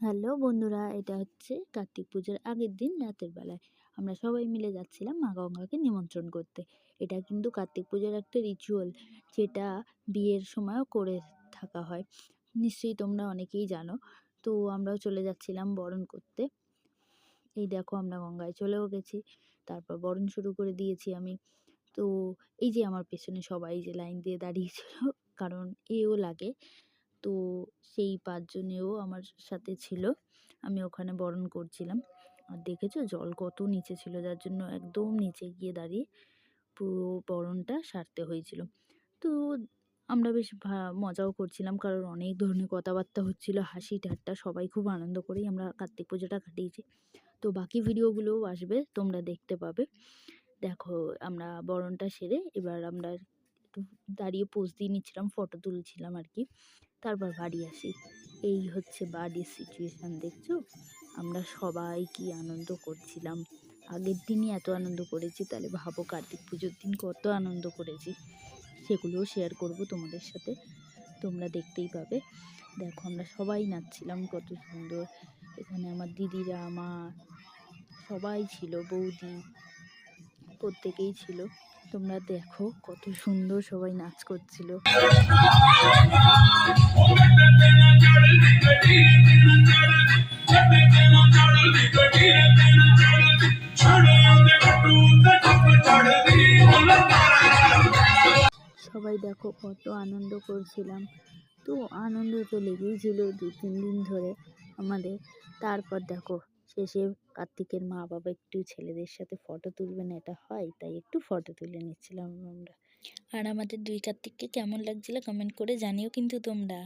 Hello বন্ধুরা, এটা হচ্ছে কার্তিক পুজোর আগের দিন রাতের বেলায়। আমরা সবাই মিলে যাচ্ছিলাম মা গঙ্গাকে নিমন্ত্রণ করতে। এটা কিন্তু কার্তিক পুজোর একটা রিচুয়াল যেটা বিয়ের সময়ও করে থাকা হয়। নিশ্চয়ই তোমরা অনেকেই জানো। তো আমরাও চলে যাচ্ছিলাম বরণ করতে। এই দেখো আমরা গঙ্গায় চলেও গেছি। তারপর বরণ শুরু করে দিয়েছি আমি। তো এই যে আমার পেছনে সবাই যে লাইন দিয়ে দাঁড়িয়েছিল কারণ এও লাগে। তো সেই পাঁচজনেও আমার সাথে ছিল। আমি ওখানে বরণ করছিলাম। আর দেখেছ জল কত নিচে ছিল, যার জন্য একদম নিচে গিয়ে দাঁড়িয়ে পুরো বরণটা সারতে হয়েছিল। তো আমরা বেশ মজাও করছিলাম, কারণ অনেক ধরনের কথাবার্তা হচ্ছিল, হাসি ঠাট্টা, সবাই খুব আনন্দ করেই আমরা কার্তিক পুজোটা কাটিয়েছি। তো বাকি ভিডিওগুলোও আসবে, তোমরা দেখতে পাবে। দেখো, আমরা বরণটা সেরে এবার আমরা একটু দাঁড়িয়ে পোজ দিয়ে নিচ্ছিলাম ফটো তুলছিলাম আর কি। তারপর বাড়ি আসি। এই হচ্ছে বাড়ির সিচুয়েশান দেখছ? আমরা সবাই কি আনন্দ করছিলাম। আগের দিনই এত আনন্দ করেছি, তাহলে ভাবো কার্তিক পুজোর দিন কত আনন্দ করেছি। সেগুলোও শেয়ার করব তোমাদের সাথে। তোমরা দেখতেই পাবে। দেখো, আমরা সবাই নাচছিলাম, কত সুন্দর। এখানে আমার দিদিরা, মা, সবাই ছিল, বৌদি, প্রত্যেকেই ছিল। তোমরা দেখো কত সুন্দর সবাই নাচ করছিল। সবাই দেখো কত আনন্দ করছিলাম। তো আনন্দ তো লেগেই ছিল দু তিন দিন ধরে আমাদের। তারপর দেখো শেষে কার্তিকের মা বাবা একটু ছেলেদের সাথে ফটো তুলবে না, এটা হয়, তাই একটু ফটো তুলে নিচ্ছিলাম আমরা। আর আমাদের দুই কার্তিককে কেমন লাগছিল কমেন্ট করে জানিও কিন্তু তোমরা।